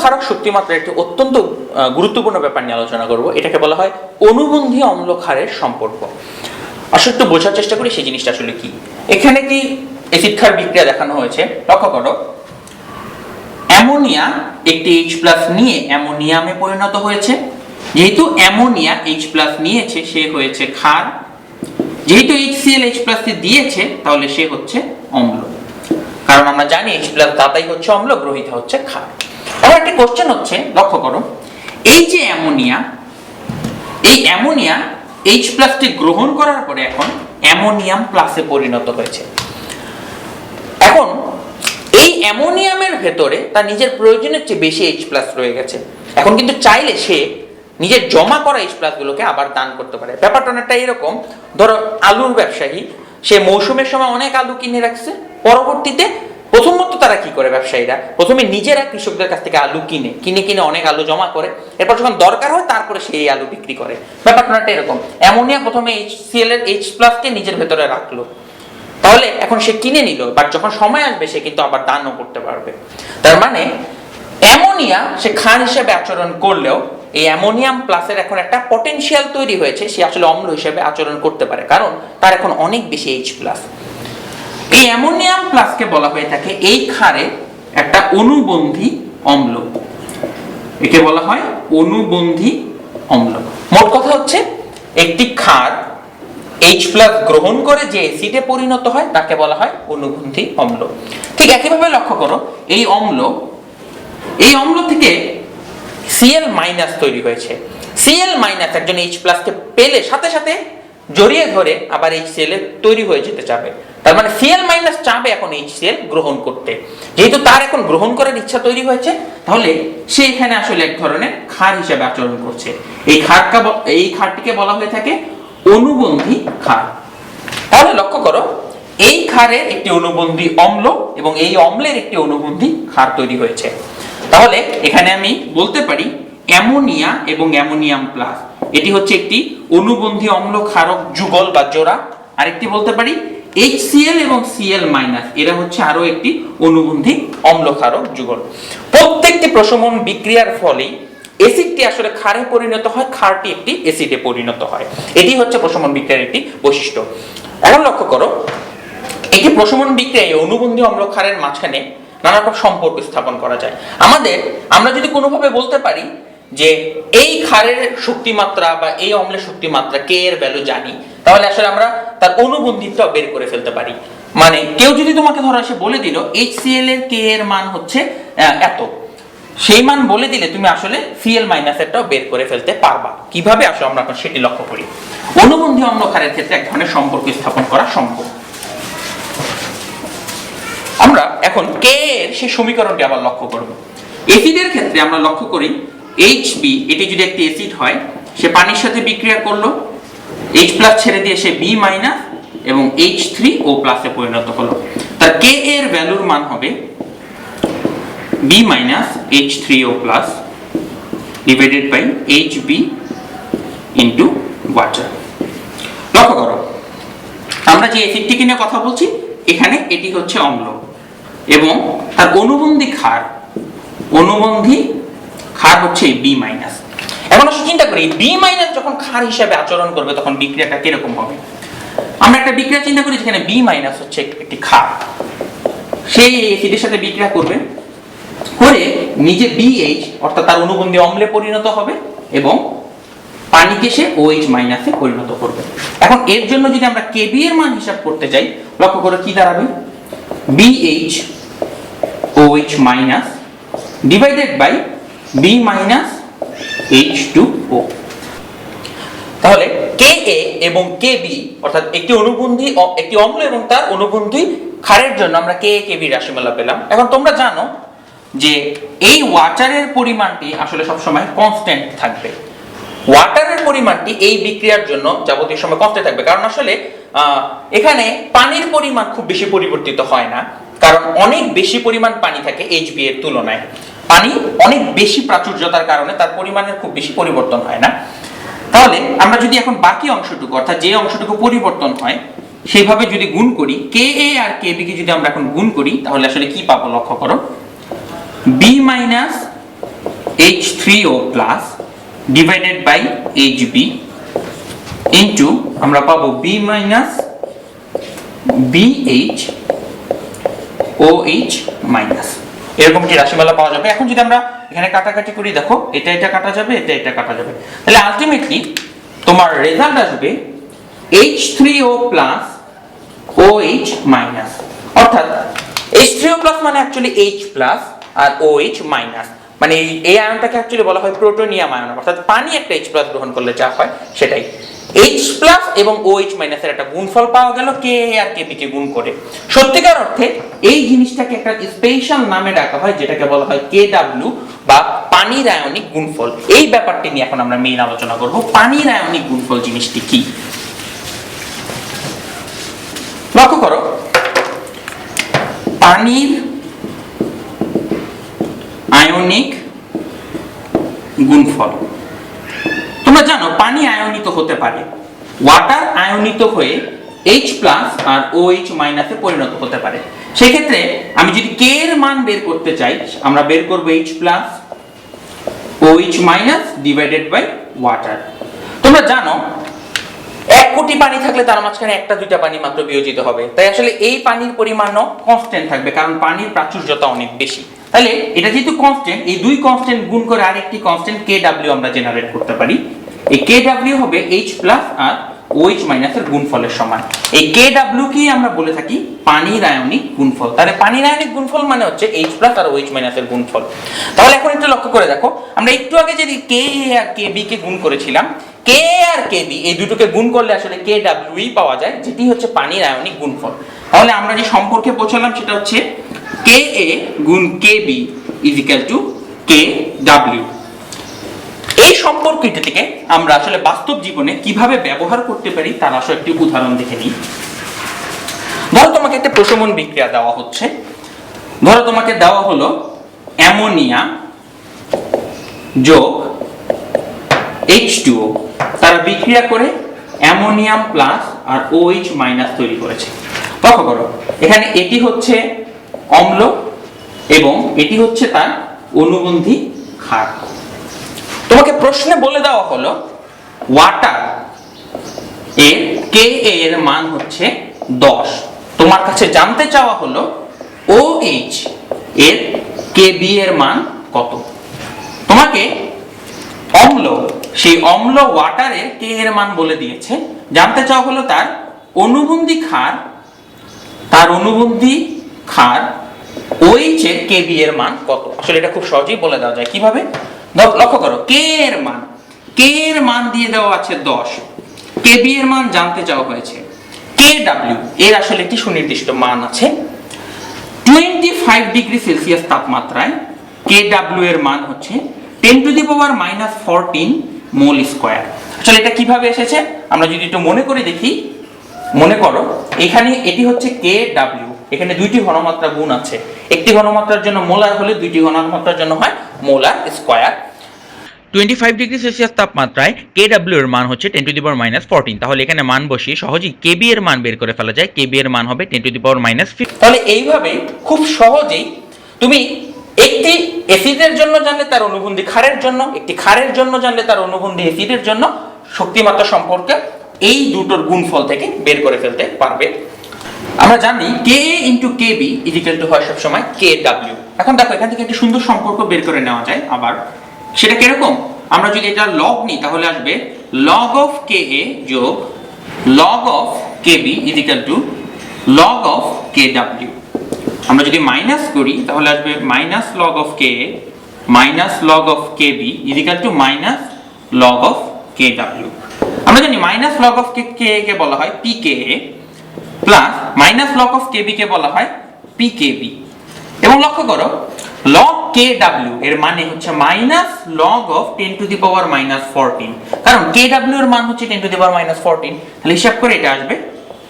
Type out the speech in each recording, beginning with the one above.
ক্ষারক শক্তিমাত্রার একটি অত্যন্ত গুরুত্বপূর্ণ ব্যাপার নিয়ে আলোচনা করব। এটাকে বলা হয় অনুবন্ধী অম্ল ক্ষারের সম্পর্ক। আসলে একটু বোঝার চেষ্টা করি সেই জিনিসটা আসলে কি। এখানে কি এসিড ক্ষার বিক্রিয়া দেখানো হয়েছে? লক্ষ্য করো। অ্যামোনিয়া একটি এইচ প্লাস নিয়ে অ্যামোনিয়ামে পরিণত হয়েছে। যেহেতু অ্যামোনিয়া এইচ প্লাস নিয়েছে, সে হয়েছে ক্ষার। যেহেতু এইচ সিএল এইচ প্লাস দিয়েছে, তাহলে সে হচ্ছে অম্ল। কারণ আমরা জানি এইচ প্লাস দাতাই হচ্ছে অম্ল, গ্রহিতা হচ্ছে ক্ষার। একটি কোশ্চেন হচ্ছে, লক্ষ্য করো, এই যে অ্যামোনিয়া, এই অ্যামোনিয়া এইচ প্লাসটি গ্রহণ করার পরে এখন অ্যামোনিয়াম প্লাসে পরিণত হয়েছে। এখন, এই অ্যামোনিয়ামের ভেতরে তার নিজের প্রয়োজনের চেয়ে বেশি এইচ প্লাস রয়ে গেছে। এখন কিন্তু চাইলে সে নিজের জমা করা এইচ প্লাস গুলোকে আবার দান করতে পারে। ব্যাপারটা অনেকটা এরকম। ধরো, আলুর ব্যবসায়ী, সে মৌসুমের সময় অনেক আলু কিনে রাখছে, পরবর্তীতে প্রথমত তারা কি করে ব্যবসায়ীরা? প্রথমে নিজেরা কৃষকদের কাছ থেকে আলু কিনে কিনে কিনে অনেক আলু জমা করে, এরপর যখন দরকার হয় তারপরে সেই আলু বিক্রি করে। ব্যাপারটা এরকম। অ্যামোনিয়া প্রথমে এইচ সিএল এর এইচ প্লাসকে নিজের ভেতরে রাখল। তাহলে এখন সে কিনে নিল বাট যখন সময় আসবে সে কিন্তু আবার দানও করতে পারবে। তার মানে অ্যামোনিয়া সে ক্ষার হিসেবে আচরণ করলেও, এই অ্যামোনিয়াম প্লাসের এখন একটা পটেনশিয়াল তৈরি হয়েছে, সে আসলে অম্ল হিসেবে আচরণ করতে পারে। কারণ তার এখন অনেক বেশি এইচ প্লাস এই অ্যামোনিয়াম প্লাসকে বলা হয়ে থাকে এই ক্ষারে একটা অনুবন্ধী অম্ল। একে বলা হয় অনুবন্ধী অম্ল। মোট কথা হচ্ছে, একটি ক্ষার এইচ প্লাস গ্রহণ করে যে অ্যাসিডে পরিণত হয়, তাকে বলা হয় অনুবন্ধী অম্ল। ঠিক একইভাবে লক্ষ্য করো, এই অম্ল এই অম্ল থেকে সিএল মাইনাস তৈরি হয়েছে। সিএল মাইনাস একজন এইচ প্লাসকে পেলে সাথে সাথে জড়িয়ে ধরে আবার এইচ সিএল তৈরি হয়ে যেতে চাবে। তার মানে সিএল মাইনাস চাবে এখন এইচ সিএল গ্রহণ করতে। যেহেতু তার এখন গ্রহণ করার ইচ্ছা তৈরি হয়েছে, তাহলে সে এখানে আসলে এক ধরনের ক্ষার হিসেবে আচরণ করছে। এই ক্ষারটা এই ক্ষারটিকে বলা হয়ে থাকে অনুবন্ধী ক্ষার। তাহলে লক্ষ্য করো, এই ক্ষারের একটি অনুবন্ধী অম্ল এবং এই অম্লের একটি অনুবন্ধী ক্ষার তৈরি হয়েছে। তাহলে এখানে আমি বলতে পারি অ্যামোনিয়া এবং অ্যামোনিয়াম প্লাস। এটি হচ্ছে একটি অনুবন্ধী অম্ল ক্ষারক যুগল বা জোড়া। আরেকটি বলতে পারি HCl এবং Cl মাইনাস এরা হচ্ছে আরও একটি অনুবন্ধী অম্ল ক্ষারক যুগল। প্রত্যেকটি প্রশমন বিক্রিয়ার ফলেই এসিডটি আসলে ক্ষারে পরিণত হয়, ক্ষারটি একটি এসিডে পরিণত হয়। এটি হচ্ছে প্রশমন বিক্রিয়ার একটি বৈশিষ্ট্য। এখন লক্ষ্য করো, একটি প্রশমন বিক্রিয়ায় অনুবন্ধী অম্ল ক্ষারের মাঝখানে নানা রকম সম্পর্ক স্থাপন করা যায়। আমাদের, আমরা যদি কোনোভাবে বলতে পারি যে এই ক্ষারের শক্তিমাত্রা বা এই অম্লের শক্তিমাত্রা কে এর ভ্যালু জানি? তাহলে আসলে আমরা তার অনুবন্ধিতটাও বের করে ফেলতে পারি। মানে কেউ যদি তোমাকে ধরো এসে বলে দিল HCl এর কে এর মান হচ্ছে এত। সেই মান বলে দিলে তুমি আসলে সিএল মাইনাসেরটাও বের করে ফেলতে পারবা। কীভাবে আসলে আমরা এখন সেটি লক্ষ্য করি? অনুবন্ধী অম্ল ক্ষারের ক্ষেত্রে এক ধরনের সম্পর্ক স্থাপন করা সম্ভব। আমরা এখন কে এর সেই সমীকরণটি আবার লক্ষ্য করব। এসিডের ক্ষেত্রে আমরা লক্ষ্য করি এইচ বি এটি যদি একটি অ্যাসিড হয়, সে পানির সাথে বিক্রিয়া করল। এইচ প্লাস ছেড়ে দিয়ে সে বি মাইনাস এবং এইচ থ্রি ও প্লাসে পরিণত হলো। তার কে এর ভ্যালুর মান হবে B minus H three O plus divided by H B into water লক্ষ্য করো, আমরা যে অ্যাসিডটিকে নিয়ে কথা বলছি, এখানে এটি হচ্ছে অম্ল এবং তার অনুবন্ধী ক্ষার, অনুবন্ধী ক্ষার হচ্ছে বি মাইনাস এখন আসলে চিন্তা করি বি মাইনাস যখন ক্ষার হিসাবে আচরণ করবে, তখন বিক্রিয়াটা কীরকম হবে? আমরা একটা বিক্রিয়া চিন্তা করি যেখানে বি মাইনাস হচ্ছে একটি ক্ষার সেই অ্যাসিডের সাথে বিক্রিয়া করবে, করে নিজে বিএইচ অর্থাৎ তার অনুবন্ধী অম্লে পরিণত হবে এবং পানিকে সে OH মাইনাসে পরিণত করবে। এখন এর জন্য যদি আমরা কেবি এর মান হিসাব করতে চাই লক্ষ্য করে কি দাঁড়াবে? BH OH minus divided by B minus H two O তাহলে কে এ এবং কে বি অর্থাৎ একটি অনুবন্ধী একটি অম্ল এবং তার অনুবন্ধী ক্ষারের জন্য আমরা কে এ কে বি রাশিমালা পেলাম। এখন তোমরা জানো যে এই ওয়াটারের পরিমাণটি আসলে সবসময় কনস্ট্যান্ট থাকবে। ওয়াটারের পরিমাণটি এই বিক্রিয়ার জন্য যাবতীয় সময় কনস্ট্যান্ট থাকবে। কারণ আসলে এখানে পানির পরিমাণ খুব বেশি পরিবর্তিত হয় না। কারণ অনেক বেশি পরিমাণ পানি থাকে এইচবি এর তুলনায়। পানি অনেক বেশি প্রাচুর্যতার কারণে তার পরিমাণের খুব বেশি পরিবর্তন হয় না। তাহলে আমরা যদি এখন বাকি অংশটুকু, অর্থাৎ যে অংশটুকু পরিবর্তন হয়, সেইভাবে যদি গুণ করি কে এ আর কে বি কে যদি আমরা এখন গুণ করি, তাহলে আসলে কি পাবো লক্ষ্য করো? B minus H three O plus divided by H B into আমরা পাবো B minus B H O H minus এরকম একটি রাশিমালা পাওয়া যাবে? এখন যদি আমরা এখানে কাটাকাটি করি, দেখো, এটা এটা কাটা যাবে, এটা এটা কাটা যাবে। তাহলে আলটিমেটলি তোমার রেজাল্ট আসবে H three O plus O H minus অর্থাৎ এইচ থ্রি ও প্লাস মানে অ্যাকচুয়ালি এইচ প্লাস আর ও এইচ মাইনাস মানে এই এই আয়নটাকে অ্যাকচুয়ালি বলা হয় প্রোটোনিয়াম আয়ন অর্থাৎ পানি একটা এইচ প্লাস গ্রহণ করলে যা হয় সেটাই। এইচ প্লাস এবং ও এইচ মাইনাসের একটা গুণফল পাওয়া গেল কে আর কে কে গুণ করে। সত্যিকার অর্থে, এই জিনিসটাকে একটা স্পেশাল নামে ডাকা হয়, যেটাকে বলা হয় কে ডাব্লিউ বা পানির আয়নিক গুণফল। এই ব্যাপারটি নিয়ে এখন আমরা মেইন আলোচনা করব। পানির আয়নিক গুণফল জিনিসটি কি? লক্ষ্য করো, পানির আয়নিক গুণফল। তোমরা জানো, পানি আয়নিত হতে পারে। ওয়াটার আয়নিত হয়ে এইচ প্লাস আর ও এইচ মাইনাসে পরিণত হতে পারে। সেক্ষেত্রে আমি যদি কে এর মান বের করতে চাই, আমরা বের করব H plus O H minus divided by water তোমরা জানো, এক কোটি পানি থাকলে তার মাঝখানে একটা, দুইটা পানি মাত্র বিয়োজিত হবে। তাই আসলে এই পানির পরিমাণও কনস্ট্যান্ট থাকবে, কারণ পানির প্রাচুর্যতা অনেক বেশি। তাহলে এটা যেহেতু কনস্ট্যান্ট এই দুই কনস্ট্যান্ট গুণ করে আরেকটি কনস্ট্যান্ট কে ডাব্লিউ আমরা জেনারেট করতে পারি। এই কে ডাব্লিউ হবে এইচ প্লাস আর ওইচ মাইনাসের গুণফলের সমান। এই কে ডাব্লিউ কি আমরা বলে থাকি? পানির আয়নিক গুণফল। তাহলে পানির আয়নিক গুণফল মানে হচ্ছে এইচ প্লাস আর ওইচ মাইনাসের গুণফল। তাহলে এখন একটু লক্ষ্য করে দেখো, আমরা একটু আগে যদি কে আর কে বি কে গুণ করেছিলাম কে আর কে বি এই দুটোকে গুণ করলে আসলে কে ডাব্লিউই পাওয়া যায়, যেটি হচ্ছে পানির আয়নিক গুণফল। তাহলে আমরা যে সম্পর্কে পৌঁছালাম সেটা হচ্ছে কে এ গুণ K B equal to K W এই সম্পর্কটি থেকে আমরা আসলে বাস্তব জীবনে কীভাবে ব্যবহার করতে পারি তার আসলে একটি উদাহরণ দেখে নিই। ধরো তোমাকে একটা প্রশমন বিক্রিয়া দেওয়া হচ্ছে। ধরো তোমাকে দেওয়া হলো অ্যামোনিয়া যোগ এইচ টুও তারা বিক্রিয়া করে অ্যামোনিয়াম প্লাস আর ওএইচ মাইনাস তৈরি করেছে। লক্ষ্য করো, এখানে এটি হচ্ছে অম্ল এবং এটি হচ্ছে তার অনুবন্ধী ক্ষার। তোমাকে প্রশ্নে বলে দেওয়া হলো ওয়াটার এর কে এর মান হচ্ছে দশ। তোমার কাছে জানতে চাওয়া হলো ও এইচ এর কে বি এর মান কত? তোমাকে অম্ল, সেই অম্ল ওয়াটারের কে এর মান বলে দিয়েছে। জানতে চাওয়া হলো তার অনুবন্ধী ক্ষার, তার অনুবন্ধী এর কে বি এর মান কত? আসলে এটা খুব সহজেই বলে দেওয়া যায়। কীভাবে? লক্ষ্য করো। কে এর মান? কে এর মান দিয়ে দেওয়া আছে দশ? কে বি এর মান জানতে চাওয়া হয়েছে? K W? এর আসলে একটি সুনির্দিষ্ট মান আছে। টোয়েন্টি ফাইভ ডিগ্রি সেলসিয়াস তাপমাত্রায় কে ডাব্লিউ এর মান হচ্ছে ten to the power minus fourteen mole square আসলে এটা কীভাবে এসেছে? আমরা যদি একটু মনে করে দেখি, মনে করো, এখানে এটি হচ্ছে কে ডাব্লিউ। এখানে দুইটি ঘনমাত্রা গুণ আছে। একটি ঘনমাত্রার জন্য মোলার হলে দুইটি ঘনমাত্রার জন্য হয় molar square twenty five degree Celsius তাপমাত্রায় কে এর মান হচ্ছে ten to the power minus fourteen তাহলে এখানে মান বসিয়ে সহজেই কেবি এর মান বের করে ফেলা যায়। কেবি এর মান হবে ten to the power minus তাহলে এইভাবে খুব সহজেই তুমি একটি অ্যাসিডের জন্য জানলে তার অনুবন্ধী ক্ষারের জন্য, একটি ক্ষারের জন্য জানলে তার অনুবন্ধী অ্যাসিডের জন্য শক্তিমাত্রা সম্পর্কে এই দুটোর গুণফল থেকে বের করে ফেলতে পারবে। আমরা জানি K into K B equal to হয় সবসময় কে ডাব্লিউ এখন দেখো, এখান থেকে একটি সুন্দর সম্পর্ক বের করে নেওয়া যায় আবার। সেটা কীরকম? আমরা যদি এটা লগ নিই, তাহলে আসবে লগ অফ কে এ যোগ log of K B equal to log of K W আমরা যদি মাইনাস করি, তাহলে আসবে minus log of K minus log of K B equal to minus log of K W আমরা জানি minus log of K K কে বলা হয় P K A plus minus log of K B কে বলা হয় P K B এবং লক্ষ্য করো log কে W এর মানে হচ্ছে minus log of ten to the power minus fourteen কারণ কে ডাব্লিউ এর মান হচ্ছে ten to the power minus fourteen তাহলে হিসাব করে এটা আসবে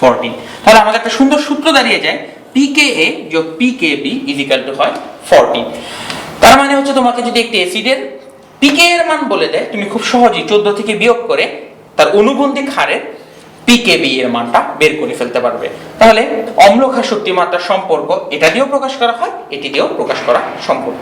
ফোরটিন তাহলে আমাদের একটা সুন্দর সূত্র দাঁড়িয়ে যায় পি কে এ যোগ P K B equal to হয় ফোরটিন তার মানে হচ্ছে তোমাকে যদি একটি অ্যাসিডের পিকে এর মান বলে দেয়, তুমি খুব সহজেই চোদ্দ থেকে বিয়োগ করে তার অনুবন্ধী ক্ষারের পিকেবি এর মানটা বের করে ফেলতে পারবে। তাহলে অম্লক্ষার শক্তিমাত্রার সম্পর্ক এটা দিয়েও প্রকাশ করা হয়, এটি দিয়েও প্রকাশ করা সম্ভব।